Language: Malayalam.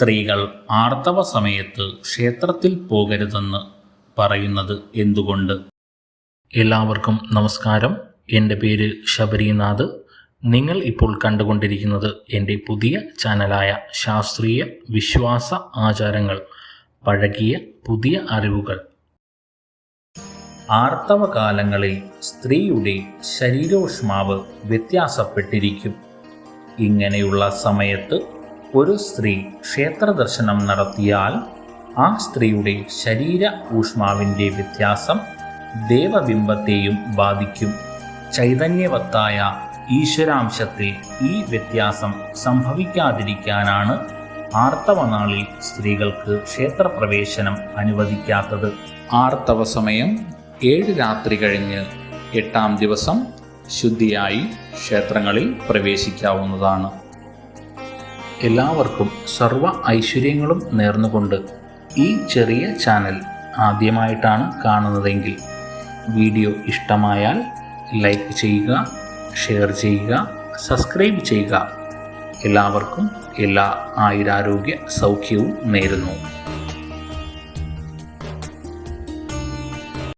സ്ത്രീകൾ ആർത്തവ സമയത്ത് ക്ഷേത്രത്തിൽ പോകരുതെന്ന് പറയുന്നത് എന്തുകൊണ്ട്? എല്ലാവർക്കും നമസ്കാരം. എന്റെ പേര് ശബരിനാഥ്. നിങ്ങൾ ഇപ്പോൾ കണ്ടുകൊണ്ടിരിക്കുന്നത് എന്റെ പുതിയ ചാനലായ ശാസ്ത്രീയ വിശ്വാസ ആചാരങ്ങൾ പഴകിയ പുതിയ അറിവുകൾ. ആർത്തവകാലങ്ങളിൽ സ്ത്രീയുടെ ശരീരോഷ്മാവ് വ്യത്യാസപ്പെട്ടിരിക്കും. ഇങ്ങനെയുള്ള സമയത്ത് ഒരു സ്ത്രീ ക്ഷേത്ര ദർശനം നടത്തിയാൽ ആ സ്ത്രീയുടെ ശരീര ഊഷ്മാവിന്റെ വ്യത്യാസം ദേവബിംബത്തെയും ബാധിക്കും. ചൈതന്യവത്തായ ഈശ്വരാംശത്തിൽ ഈ വ്യത്യാസം സംഭവിക്കാതിരിക്കാനാണ് ആർത്തവനാളിൽ സ്ത്രീകൾക്ക് ക്ഷേത്രപ്രവേശനം അനുവദിക്കാത്തത്. ആർത്തവ സമയം ഏഴ് രാത്രി കഴിഞ്ഞ് എട്ടാം ദിവസം ശുദ്ധിയായി ക്ഷേത്രങ്ങളിൽ പ്രവേശിക്കാവുന്നതാണ്. എല്ലാവർക്കും സർവ ഐശ്വര്യങ്ങളും നേർന്നുകൊണ്ട് ഈ ചെറിയ ചാനൽ ആദ്യമായിട്ടാണ് കാണുന്നതെങ്കിൽ വീഡിയോ ഇഷ്ടമായാൽ ലൈക്ക് ചെയ്യുക ഷെയർ ചെയ്യുക സബ്സ്ക്രൈബ് ചെയ്യുക. എല്ലാവർക്കും എല്ലാ ആയുരാരോഗ്യ സൗഖ്യവും നേരുന്നു.